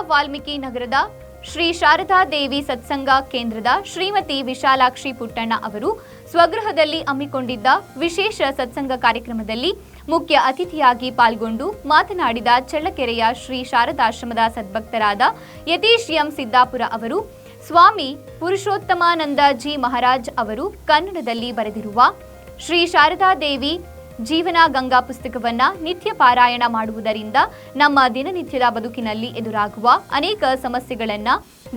ವಾಲ್ಮೀಕಿ ನಗರದ ಶ್ರೀ ಶಾರದಾ ದೇವಿ ಸತ್ಸಂಗ ಕೇಂದ್ರದ ಶ್ರೀಮತಿ ವಿಶಾಲಾಕ್ಷಿ ಪುಟ್ಟಣ್ಣ ಅವರು ಸ್ವಗೃಹದಲ್ಲಿ ಹಮ್ಮಿಕೊಂಡಿದ್ದ ವಿಶೇಷ ಸತ್ಸಂಗ ಕಾರ್ಯಕ್ರಮದಲ್ಲಿ ಮುಖ್ಯ ಅತಿಥಿಯಾಗಿ ಪಾಲ್ಗೊಂಡು ಮಾತನಾಡಿದ ಚಳ್ಳಕೆರೆಯ ಶ್ರೀ ಶಾರದಾಶ್ರಮದ ಸದ್ಭಕ್ತರಾದ ಯತೀಶ್ ಎಂ ಸಿದ್ದಾಪುರ ಅವರು, ಸ್ವಾಮಿ ಪುರುಷೋತ್ತಮಾನಂದ ಜಿ ಮಹಾರಾಜ್ ಅವರು ಕನ್ನಡದಲ್ಲಿ ಬರೆದಿರುವ ಶ್ರೀ ಶಾರದಾ ದೇವಿ ಜೀವನ ಗಂಗಾ ಪುಸ್ತಕವನ್ನ ನಿತ್ಯ ಪಾರಾಯಣ ಮಾಡುವುದರಿಂದ ನಮ್ಮ ದಿನನಿತ್ಯದ ಬದುಕಿನಲ್ಲಿ ಎದುರಾಗುವ ಅನೇಕ ಸಮಸ್ಯೆಗಳನ್ನ,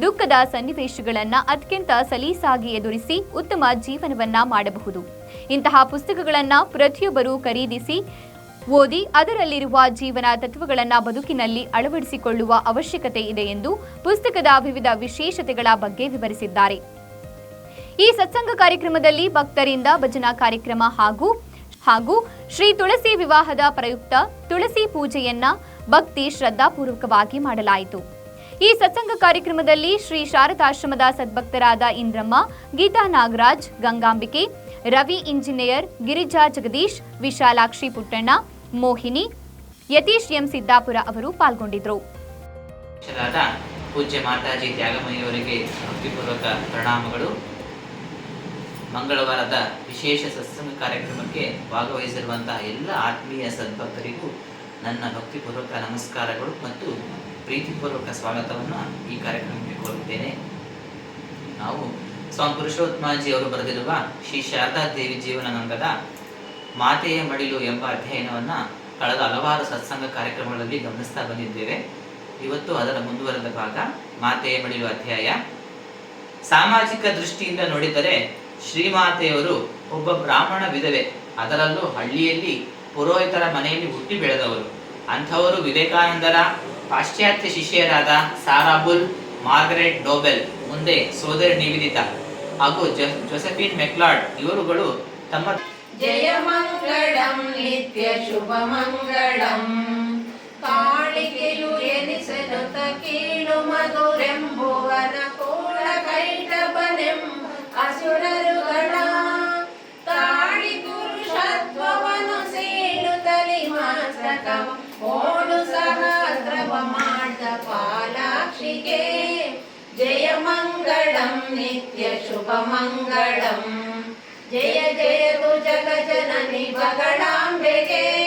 ದುಃಖದ ಸನ್ನಿವೇಶಗಳನ್ನ ಅತ್ಯಂತ ಸಲೀಸಾಗಿ ಎದುರಿಸಿ ಉತ್ತಮ ಜೀವನವನ್ನ ಮಾಡಬಹುದು. ಇಂತಹ ಪುಸ್ತಕಗಳನ್ನ ಪ್ರತಿಯೊಬ್ಬರು ಖರೀದಿಸಿ, ಓದಿ ಅದರಲ್ಲಿರುವ ಜೀವನ ತತ್ವಗಳನ್ನು ಬದುಕಿನಲ್ಲಿ ಅಳವಡಿಸಿಕೊಳ್ಳುವ ಅವಶ್ಯಕತೆ ಇದೆ ಎಂದು ಪುಸ್ತಕದ ವಿವಿಧ ವಿಶೇಷತೆಗಳ ಬಗ್ಗೆ ವಿವರಿಸಿದ್ದಾರೆ. ಈ ಸತ್ಸಂಗ ಕಾರ್ಯಕ್ರಮದಲ್ಲಿ ಭಕ್ತರಿಂದ ಭಜನಾ ಕಾರ್ಯಕ್ರಮ ಹಾಗೂ ಹಾಗೂ ಶ್ರೀ ತುಳಸಿ ವಿವಾಹದ ಪ್ರಯುಕ್ತ ತುಳಸಿ ಪೂಜೆಯನ್ನ ಭಕ್ತಿ ಶ್ರದ್ಧಾಪೂರ್ವಕವಾಗಿ ಮಾಡಲಾಯಿತು. ಈ ಸತ್ಸಂಗ ಕಾರ್ಯಕ್ರಮದಲ್ಲಿ ಶ್ರೀ ಶಾರದಾಶ್ರಮದ ಸದ್ಭಕ್ತರಾದ ಇಂದ್ರಮ್ಮ, ಗೀತಾ ನಾಗರಾಜ್, ಗಂಗಾಂಬಿಕೆ, ರವಿ ಇಂಜಿನಿಯರ್, ಗಿರಿಜಾ ಜಗದೀಶ್, ವಿಶಾಲಾಕ್ಷಿ ಪುಟ್ಟಣ್ಣ, ಮೋಹಿನಿ, ಯತೀಶ್ ಎಂ ಸಿದ್ದಾಪುರ ಅವರು ಪಾಲ್ಗೊಂಡಿದ್ದರು ಪೂಜ್ಯ ಮಾತಾಜಿ ತ್ಯಾಗಮಯಿಯವರಿಗೆ ಭಕ್ತಿಪೂರ್ವಕ ಪ್ರಣಾಮಗಳು. ಮಂಗಳವಾರದ ವಿಶೇಷ ಸತ್ಸಂಗ ಕಾರ್ಯಕ್ರಮಕ್ಕೆ ಭಾಗವಹಿಸಿರುವಂತಹ ಎಲ್ಲ ಆತ್ಮೀಯ ಸದ್ಭಕ್ತರಿಗೂ ನನ್ನ ಭಕ್ತಿಪೂರ್ವಕ ನಮಸ್ಕಾರಗಳು ಮತ್ತು ಪ್ರೀತಿಪೂರ್ವಕ ಸ್ವಾಗತವನ್ನು ಈ ಕಾರ್ಯಕ್ರಮಕ್ಕೆ ಕೋರುತ್ತೇನೆ. ನಾವು ಸ್ವಾಮಿ ಪುರುಷೋತ್ಮಾಜಿ ಅವರು ಬರೆದಿರುವ ಶ್ರೀ ಶಾರದಾ ದೇವಿ ಜೀವನಾನಂದದ ಮಾತೆಯ ಮಡಿಲು ಎಂಬ ಅಧ್ಯಯನವನ್ನು ಕಳೆದ ಹಲವಾರು ಸತ್ಸಂಗ ಕಾರ್ಯಕ್ರಮಗಳಲ್ಲಿ ಗಮನಿಸ್ತಾ ಬಂದಿದ್ದೇವೆ. ಇವತ್ತು ಅದರ ಮುಂದುವರೆದ ಭಾಗ ಮಾತೆಯ ಮಡಿಲು ಅಧ್ಯಾಯ. ಸಾಮಾಜಿಕ ದೃಷ್ಟಿಯಿಂದ ನೋಡಿದರೆ ಶ್ರೀಮಾತೆಯವರು ಒಬ್ಬ ಬ್ರಾಹ್ಮಣ ವಿಧವೆ ಅದರಲ್ಲೂ ಹಳ್ಳಿಯಲ್ಲಿ ಪುರೋಹಿತರ ಮನೆಯಲ್ಲಿ ಹುಟ್ಟಿ ಬೆಳೆದವರು. ಅಂಥವರು ವಿವೇಕಾನಂದರ ಪಾಶ್ಚಾತ್ಯ ಶಿಷ್ಯರಾದ ಸಾರಾಬುಲ್, ಮಾರ್ಗರೆಟ್ ಡೋಬೆಲ್, ಮುಂದೆ ಸೋದರಿ ನಿವೇದಿತ ಹಾಗೂ ಜೋಸೆಫಿನ್ ಮೆಕ್ಲಾಡ್ ಇವರುಗಳು ತಮ್ಮ ಜಯಮಂಗಳಂ ನಿತ್ಯ ಶುಭಮಂಗಳಂ ಕಾಳಿಕೆಯು ಮಧುರೆಂಬುವನ ಅಸುರರುಗಳ ಮಾಸ್ತಕವ ಓಡು ಸಹಸ್ರವ ಮಾಡ್ದ ಪಾಲಾಕ್ಷಿಗೆ ಜಯಮಂಗಳಂ ನಿತ್ಯ ಶುಭಮಂಗಳಂ ಜಯ ಜಯ ತು ಜಗ ಜನನಿ ಬಗಳಾಂಬೆಗೆ ಜಯ